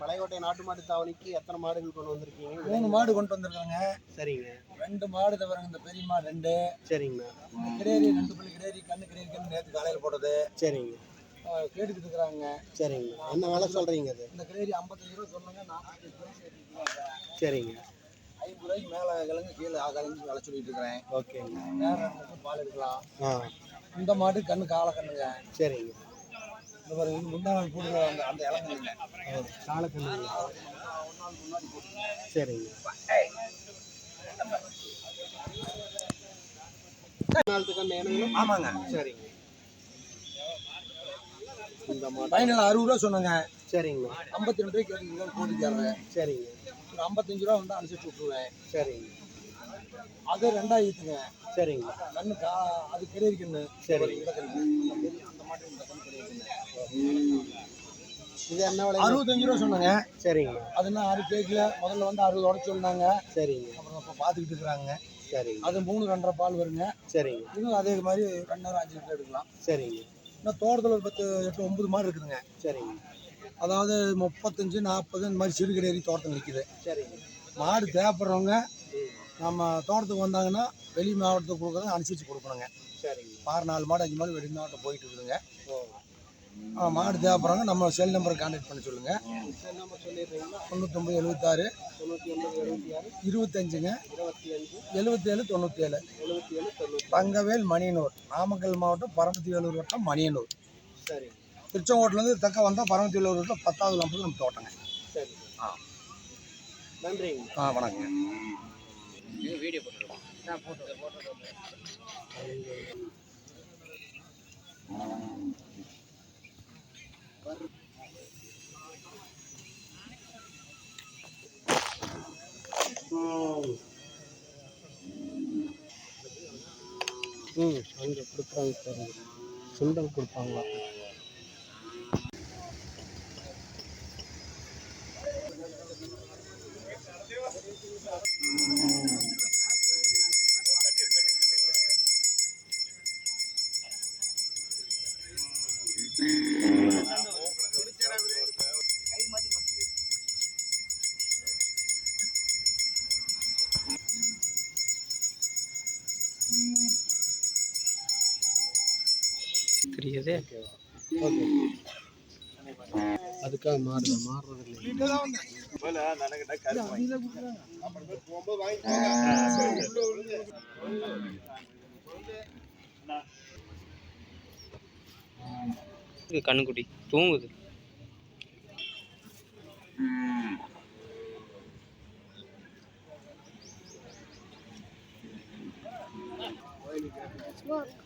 பழையகோட்டை நாட்டு மாட்டு தாவணிக்கு எத்தனை மாடுகள் கொண்டு வந்திருக்கீங்க? மூணு மாடு கொண்டு வந்திருக்காங்க. சரிங்க. ரெண்டு மாடு தவிர இந்த பெரிய மாடு ரெண்டு. சரிங்கண்ணா. கிடேரி ரெண்டு பள்ளி கிடேரி கண்ணு கிடேரி கண்ணு நேற்று காலையில் போட்டது. சரிங்க. கேட்டுக்கிட்டு இருக்கிறாங்க. சரிங்கண்ணா. என்ன விலை சொல்கிறீங்க அது? இந்த கிடேரி ஐம்பத்தஞ்சு ரூபா சொன்னாங்க நாற்பத்தஞ்சு ரூபா சரிங்க. ஐம்பது ரூபாய்க்கு மேலே கிழங்கு கீழே கிழங்கு விலை சொல்லிட்டு இருக்கிறேன். ஓகேங்க. நேரம் பால் எடுக்கலாம். இந்த மாடு கண்ணு காலை கண்ணுங்க. சரிங்க. இந்த மாதிரி இது நாள் போடுற அந்த அந்த இளங்கண்ணுங்க காலக்கண்ணு சரிங்க ஆமாங்க. சரிங்க இந்த ஃபைனல் அறுபது ரூபா சொன்னாங்க. சரிங்கண்ணா ஐம்பத்தி ரெண்டு ரூபாய்க்கு போட்டுக்காங்க சரிங்க ஒரு ஐம்பத்தஞ்சு ரூபா வந்து அனுசரிச்சு விட்ருவேன் சரிங்க அது ரெண்டாயிரத்துங்க. சரிங்க. கண்ணு கா அது கிடேரி கண்ணு. சரி. பெரிய- அந்த மாட்டு இந்த கண்ணு கிடேரி கண்ணு. இது என்ன விலை அறுபத்தஞ்சு ரூபா சொன்னாங்க. சரிங்கண்ணா அதுனா ஆறு கேட்கல முதல்ல வந்து அறுபது உடச்சு சொன்னாங்க. சரிங்க. அப்புறம் இப்போ பார்த்துக்கிட்டு இருக்கிறாங்க. சரிங்க. அது மூணு ரெண்டரை பால் வருங்க. சரிங்க. இதுவும் அதே மாதிரி ரெண்டாயிரம் அஞ்சு லிட்டர் எடுக்கலாம். சரிங்க. இன்னும் தோட்டத்தில் ஒரு பத்து எட்டு ஒன்பது மாடு இருக்குதுங்க. சரிங்க. அதாவது முப்பத்தஞ்சு நாற்பது இந்த மாதிரி சிறு கிடேரி தோட்டம் நிற்கிது சரிங்க. மாடு தேவைப்படுறவங்க நம்ம தோட்டத்துக்கு வந்தாங்கன்னா வெளி மாவட்டத்துக்கு கொடுக்குறத அனுசரித்து கொடுக்கணுங்க. சரிங்க. பாரு நாலு மாடு அஞ்சு மாடு வெளி மாவட்டம் போயிட்டு இருக்குதுங்க. மாடு தேவைப்படுறாங்க நம்ம செல் நம்பரை கான்டாக்ட் பண்ண சொல்லுங்கள் செல் நம்பர் சொல்லிடுறீங்களா தொண்ணூத்தொம்பது எழுபத்தாறு தொண்ணூற்றி ஒன்பது எழுபத்தி ஆறு இருபத்தஞ்சுங்க இருபத்தி அஞ்சு எழுபத்தேழு தொண்ணூற்றேழு எழுபத்தி ஏழு தொண்ணூற்றி தங்கவேல் மணியனூர். நாமக்கல் மாவட்டம் பரமத்தி வேலூர் வட்டம் மணியனூர். சரி திருச்செங்கோட்டிலேருந்து தக்க வந்தால் பரமத்தி வேலூர் வட்டம் பத்தாவது நம்பர் நம்ம தோட்டங்க. சரி ஆ. நன்றி ஆ வணக்கங்க. ம் அங்கே கொடுக்குறாங்க பாருங்க. சுண்டல் கொடுப்பாங்களா? தெரியுது? ஓகே அதுக்காக மாறுது மாறுறது இல்லை கண்ணுக்குட்டி தூங்குது. Mm.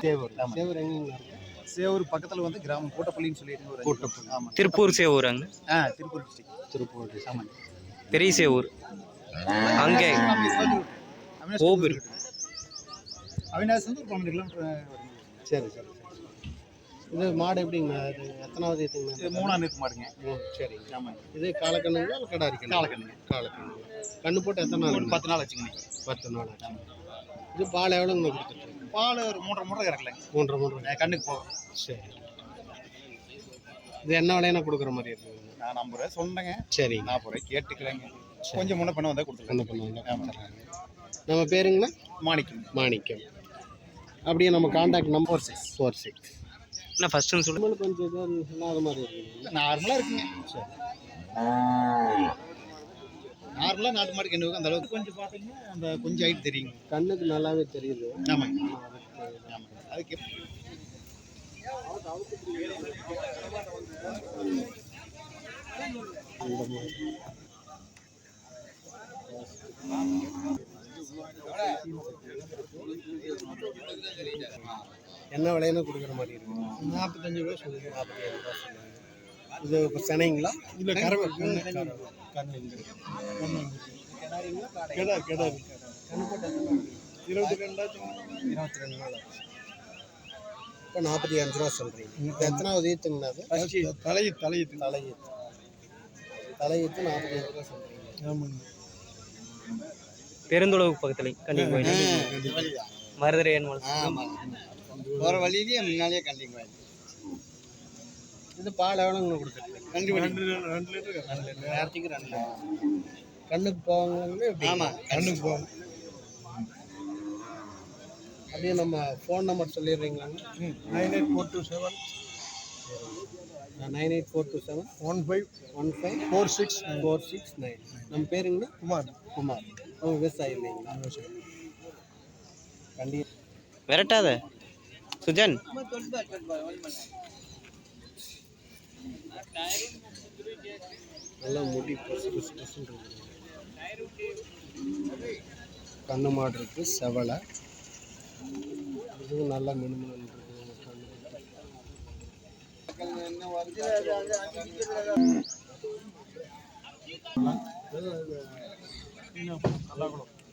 சேவர் சேவர் எங்கேங்க இருக்கு சேவூர் பக்கத்தில் வந்து கிராமம் கூட்டப்பள்ளின்னு சொல்லிட்டு ஒரு கூட்டப்பள்ளி. ஆமாம் திருப்பூர் சேவூராங்க ஆ திருப்பூர் டிஸ்ட்ரிக்ட் திருப்பூர் ஆமாங்க பெரிய சேவூர். அங்கே. ஓபூர். அவினாசி வந்து ஒரு பன்னெண்டு கிலோமீட்டர் வருங்க சரி சரி சரி. இது மாடு எப்படிங்கண்ணா? இது எத்தனாவது இது ஏற்றுங்கண்ணா மூணாம் நேற்று மாடுங்க. சரிங்க ஆமாங்க இது காலக்கண்ணுங்களா இல்லை கடா இருக்கு காலக்கண்ணுங்க. காலக்கண்ணு. கண்ணு போட்டு எத்தனை நாள்? பத்து நாள் வச்சுங்க பத்து நாள் இது பால் எவ்வளோங்க கொடுத்துட்டு பால் ஒரு மூன்றரை மூன்றரை இறக்கலைங்க மூன்றரை மூன்றரை. கண்ணுக்கு போகும் சரி. இது என்ன விலையான கொடுக்குற மாதிரி இருக்குங்க நான் ஐம்பது ரூபா சொன்னேங்க. சரிங்க நாற்பது ரூபாய் கேட்டுக்கிறேங்க. கொஞ்சம் முன்ன பண்ண வந்தால் கொடுத்துருக்கேன் என்ன பண்ணுவாங்க நம்ம பேருங்கண்ணா? மாணிக்கம். மாணிக்கம். அப்படியே நம்ம contact number six four six என்ன ஃபர்ஸ்ட்னு சொல்லு. நம்மளுக்கு கொஞ்சம் இது இல்லாத மாதிரி இருக்குங்க. நார்மலாக இருக்குங்க. நார்மலாக நாட்டு மாட்டுக்கு என்ன அந்த அளவுக்கு கொஞ்சம் பார்த்தீங்கன்னா அந்த கொஞ்சம் ஹைட் தெரியுங்க கண்ணுக்கு நல்லாவே தெரியுது. ஆமாங்க. அது அதுக்கு. என்ன விலைன்னு கொடுக்குற மாதிரி இருக்கு. நாற்பத்தஞ்சு ரூபா சொல்லுங்க நாற்பத்தேழு ரூபா சொல்லுங்க இது சென்னைங்களா? இல்லை கறவை கண்ணு கண்ணுங்க கெடா கெடா இருபத்தி ரெண்டாச்சு இருபத்தி ரெண்டு நாள் ஆச்சு. இப்போ நாற்பத்தி அஞ்சு ரூபா சொல்கிறீங்க இப்போ எத்தனாவது ஈத்துங்கண்ணா அது? தலையை தலையத்து தலையீத்து தலையீத்து நாற்பத்தி அஞ்சு ரூபா சொல்கிறீங்க ஆமாங்க. பெருந்துளவு பக்கத்தில் கோயில் மருதரையன் போகிற வழியிலேயே முன்னாலேயே கண்டிங் கோயில் இது பால் எவ்வளோங்க கொடுத்துருக்கு கண்டி ரெண்டு ரெண்டு லிட்டர் ரெண்டு லிட்டர் நேரத்துக்கு ரெண்டு லிட்டர். கண்ணுக்கு போவாங்க ஆமாம் கண்ணுக்கு போகும். அப்படியே நம்ம phone number சொல்லிடுறீங்களாங்க nine eight four two seven nine eight four two seven one five one five four six four six nine நம்ம பேருங்கண்ணா குமார். குமார். அவங்க விவசாயி இல்லைங்களா கண்டி விரட்டாத. சுஜன். நல்லா முடி பசு பசு பசுன்னு இருக்குது கண்ணு மாடு இருக்கு செவலை. இதுவும் நல்லா மினுமினு இருக்குது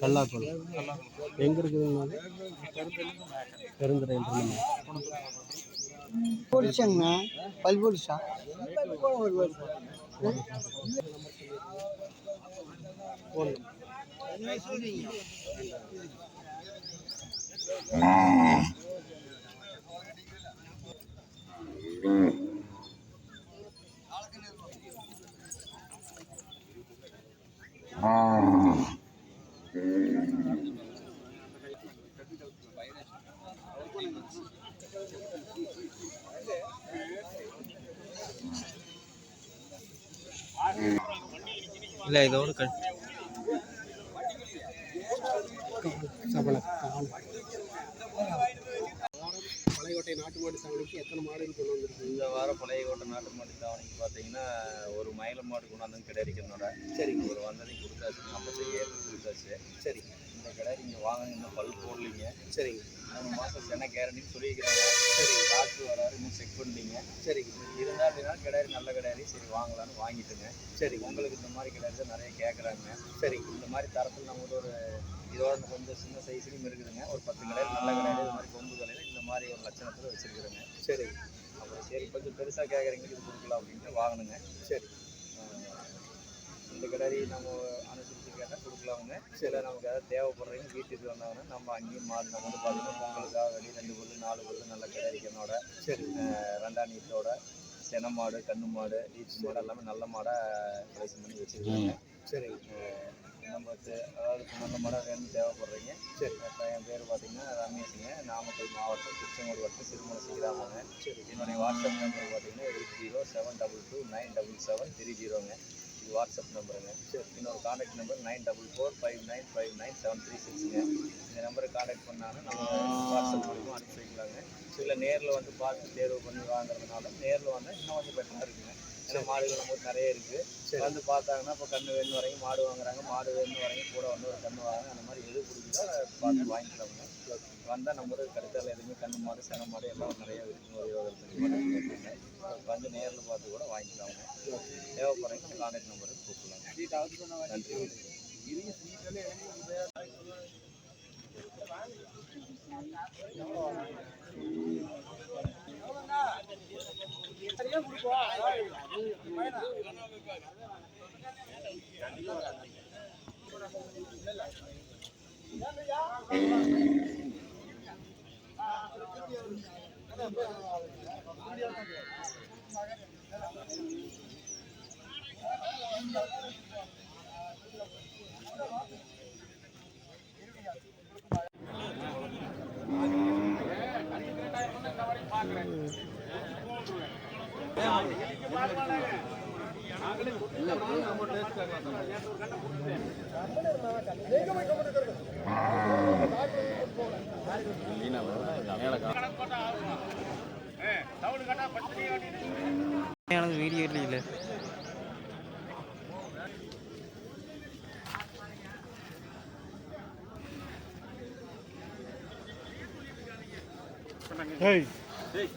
கல்லாக்குளம். எங்கே இருக்குதுங்க அது? பெருந்துறையில் இருக்குங்க பொடிச்சாங்கண்ணா? பல் பொடிச்சா? ஃபோன் இல்லை இதோட க பழையகோட்டை நாட்டு மாடு சாவடிக்கு எத்தனை மாடுகள் கொண்டு வந்திருக்கு இந்த வாரம் பழையகோட்டை நாட்டு மாட்டு தாவணிக்கு பார்த்தீங்கன்னா ஒரு மயில மாடு கொண்டாந்து கிடைக்கிறனோட சரிங்க. ஒரு வந்ததையும் கொடுத்தாச்சு நம்ம ஏற்று கொடுத்தாச்சு. சரி. இந்த கடை நீங்கள் வாங்க இன்னும் பல் போடலீங்க. சரிங்க. மூணு மாதம் சென்னை கேரண்டின்னு சொல்லியிருக்கிறாங்க. சரி டாக்டர் வராரு இன்னும் செக் பண்ணீங்க சரிங்க. இருந்தால் அப்படின்னா கிடாரி நல்ல கிடாரி சரி வாங்கலாம்னு வாங்கிட்டுங்க. சரி உங்களுக்கு இந்த மாதிரி கிடாரி தான் நிறைய கேட்குறாங்க சரி இந்த மாதிரி தரத்தில் நம்ம ஒரு இதோட கொஞ்சம் சின்ன சைஸ்லையும் இருக்குதுங்க. ஒரு பத்து கிடாரி நல்ல கிடாரி இது மாதிரி கொம்பு கலையில் இந்த மாதிரி ஒரு லட்சணத்தில் வச்சுருக்குறேங்க. சரி அப்புறம் சரி கொஞ்சம் பெருசாக கேட்குறீங்க இது கொடுக்கலாம் அப்படின்ட்டு வாங்கணுங்க சரி இந்த கிடாரி நம்ம அனுசரித்து கேட்டால் கொடுக்கலாமுங்க. சில நமக்கு ஏதாவது தேவைப்படுறீங்க வீட்டுக்கு வந்தாங்கன்னா நம்ம அங்கேயும் மாடு நம்ம வந்து பார்த்தீங்கன்னா பொங்கலுக்காக வெளியே ரெண்டு பொருள் நாலு பொருள் நல்ல கிடாரிக்கனோட சரி ரெண்டாம் நீட்டோட சென மாடு கண்ணு மாடு ஈச்சு மாடு எல்லாமே நல்ல மாடாக ப்ரைஸ் பண்ணி வச்சுருக்காங்க. சரிங்க நம்ம அதாவது நல்ல மாடாக வேணும் தேவைப்படுறீங்க. சரி. இப்ப என் பேர் பார்த்தீங்கன்னா ரமேஷுங்க நாமக்கல் மாவட்டம் திருச்செங்கோடு வட்டம் சிறுமலை சீராமங்க சரி. என்னுடைய வாட்ஸ்அப் நம்பர் பார்த்தீங்கன்னா eight zero seven double two nine double seven three ஜீரோங்க. இது வாட்ஸ்அப் நம்பருங்க. சரி இன்னொரு contact number nine double four five nine five nine seven three சிக்ஸுங்க இந்த நம்பருக்கு காண்டாக்ட் பண்ணாங்கன்னா நம்ம வாட்ஸ்அப் மூலியமாக அனுப்பி வைக்கலாங்க. இல்லை நேரில் வந்து பார்த்து தேர்வு பண்ணி வாங்குறதுனால நேரில் வந்தால் இன்னும் கொஞ்சம் பெட்டராக இருக்குங்க. ஏன்னா மாடுகள் நம்ம நிறைய இருக்குது வந்து பார்த்தாங்கன்னா இப்போ கண்ணு வேணும் வரைக்கும் மாடு வாங்குறாங்க மாடு வேணும் வரைக்கும் கூட வந்து ஒரு கண்ணு வாங்க அந்த மாதிரி எது பிடிக்குதோ பார்த்து வாங்கிக்கலாமுங்க வந்தால் நம்ம கருத்தால் எதுவுமே கண்ணு மாடு சென மாடு எல்லாம் நிறைய ஒரு இருக்குங்க வந்து நேரில் பார்த்து கூட வாங்கிக்கலாமுங்க தேவைப்படுறீங்க கான்டாக்ட் நம்பருக்கு எனக்கு வீடியோ இல்லை. Hey. Hey.